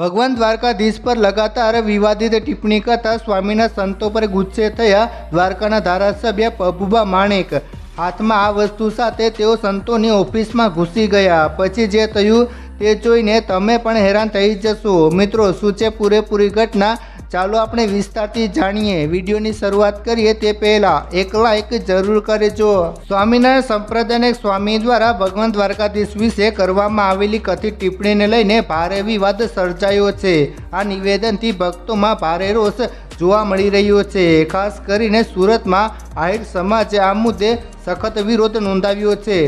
ભગવાન દ્વારકાધીશ પર લગાતાર વિવાદિત ટિપ્પણી કરતા સ્વામીના સંતો પર ગુસ્સે થયા દ્વારકાના ધારાસભ્ય પબુબા માણેક. હાથમાં આ વસ્તુ સાથે તેઓ સંતોની ઓફિસમાં ઘૂસી ગયા. પછી જે થયું તે જોઈને તમે પણ હેરાન થઈ જશો. મિત્રો, શું છે પૂરેપૂરી ઘટના? ચાલો આપણે વિસ્તારથી જાણીએ. વિડીયોની શરૂઆત કરીએ તે પહેલાં એક લાઇક જરૂર કરજો. સ્વામિનારાયણ સંપ્રદાયના સ્વામી દ્વારા ભગવાન દ્વારકાધીશ વિશે કરવામાં આવેલી કથિત ટિપ્પણીને લઈને ભારે વિવાદ સર્જાયો છે. આ નિવેદનથી ભક્તોમાં ભારે રોષ જોવા મળી રહ્યો છે. ખાસ કરીને સુરતમાં આહિર સમાજે આ મુદ્દે સખત વિરોધ નોંધાવ્યો છે.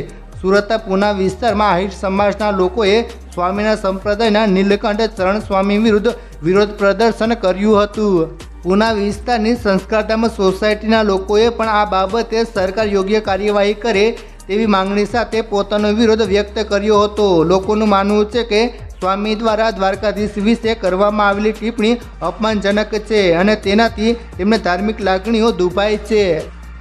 સુરતના પૂના વિસ્તારમાં આહિર સમાજના લોકોએ સ્વામીના સંપ્રદાયના નીલકંઠ ચરણ સ્વામી વિરુદ્ધ વિરોધ પ્રદર્શન કર્યું હતું. પૂના વિસ્તારની સંસ્કારધામ સોસાયટીના લોકોએ પણ આ બાબતે સરકાર યોગ્ય કાર્યવાહી કરે તેવી માંગણી સાથે પોતાનો વિરોધ વ્યક્ત કર્યો હતો. લોકોનું માનવું છે કે સ્વામી દ્વારા દ્વારકાધીશ વિશે કરવામાં આવેલી ટિપ્પણી અપમાનજનક છે અને તેનાથી તેમને ધાર્મિક લાગણીઓ દુભાય છે.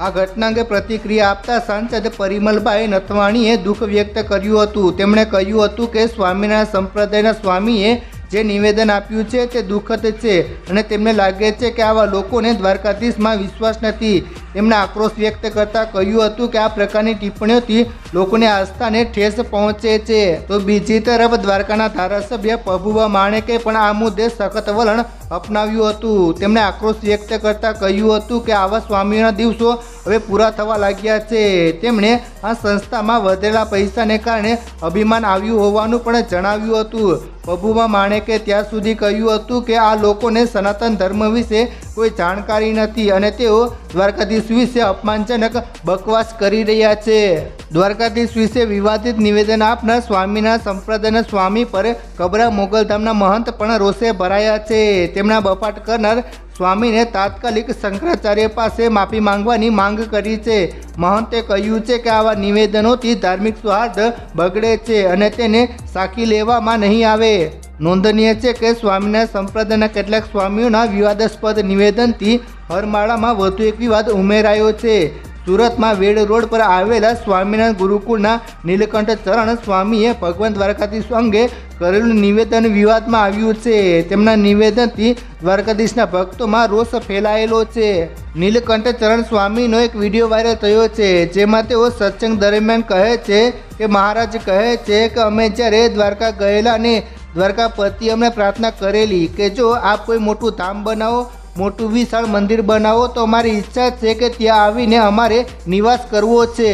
આ ઘટના અંગે પ્રતિક્રિયા આપતા સાંસદ પરિમલભાઈ નથવાણીએ દુઃખ વ્યક્ત કર્યું હતું. તેમણે કહ્યું હતું કે સ્વામિનારાયણ સંપ્રદાયના સ્વામીએ જે નિવેદન આપ્યું છે તે દુઃખદ છે અને તેમને લાગે છે કે આવા લોકોને દ્વારકાધીશમાં વિશ્વાસ નથી. તેમણે આક્રોશ વ્યક્ત કરતાં કહ્યું હતું કે આ પ્રકારની ટિપ્પણીઓથી લોકોની આસ્થાને ઠેસ પહોંચે છે. તો બીજી તરફ દ્વારકાના ધારાસભ્ય પબુબા માણેકે પણ આ મુદ્દે સખત વલણ અપનાવ્યું હતું. તેમણે આક્રોશ વ્યક્ત કરતાં કહ્યું હતું કે આવા સ્વામીઓના દિવસો હવે પૂરા થવા લાગ્યા છે. તેમણે આ સંસ્થામાં વધેલા પૈસાને કારણે અભિમાન આવ્યું હોવાનું પણ જણાવ્યું હતું. પબુબા માણેકે ત્યાં સુધી કહ્યું હતું કે આ લોકોને સનાતન ધર્મ વિશે કોઈ જાણકારી નથી અને તેઓ દ્વારકાધીશ વિશે અપમાનજનક બકવાસ કરી રહ્યા છે. દ્વારકાધીશ વિશે વિવાદિત નિવેદન આપનાર સ્વામીના સંપ્રદાયના સ્વામી પર કબરા મોગલધામના મહંત પણ રોષે ભરાયા છે. તેમના બપાટ કરનાર સ્વામીને તાત્કાલિક શંકરાચાર્ય પાસે માફી માંગવાની માંગ કરી છે. મહંતે કહ્યું છે કે આવા નિવેદનોથી ધાર્મિક સૌહાર્દ બગડે છે અને તેને સાખી લેવામાં નહીં આવે. નોંધનીય છે કે સ્વામિનારાયણ સંપ્રદાયના કેટલાક સ્વામીઓના વિવાદાસ્પદ નિવેદનથી હરમાળામાં વધુ એક વિવાદ ઉમેરાયો છે. સુરતમાં વેડ રોડ પર આવેલા સ્વામિનારાયણ ગુરુકુળના નીલકંઠ ચરણ સ્વામીએ ભગવાન દ્વારકાધીશ અંગે કરેલું નિવેદન વિવાદમાં આવ્યું છે. તેમના નિવેદનથી દ્વારકાધીશના ભક્તોમાં રોષ ફેલાયેલો છે. નીલકંઠ ચરણ સ્વામીનો એક વીડિયો વાયરલ થયો છે, જેમાં તેઓ સત્સંગ દરમિયાન કહે છે કે, મહારાજ કહે છે કે અમે જ્યારે દ્વારકા ગયેલા ને દ્વારકાપતિ અમને પ્રાર્થના કરેલી કે જો આપ કોઈ મોટું ધામ બનાવો, મોટું વિશાળ મંદિર બનાવો, તો અમારી ઈચ્છા છે કે ત્યાં આવીને અમારે નિવાસ કરવો છે.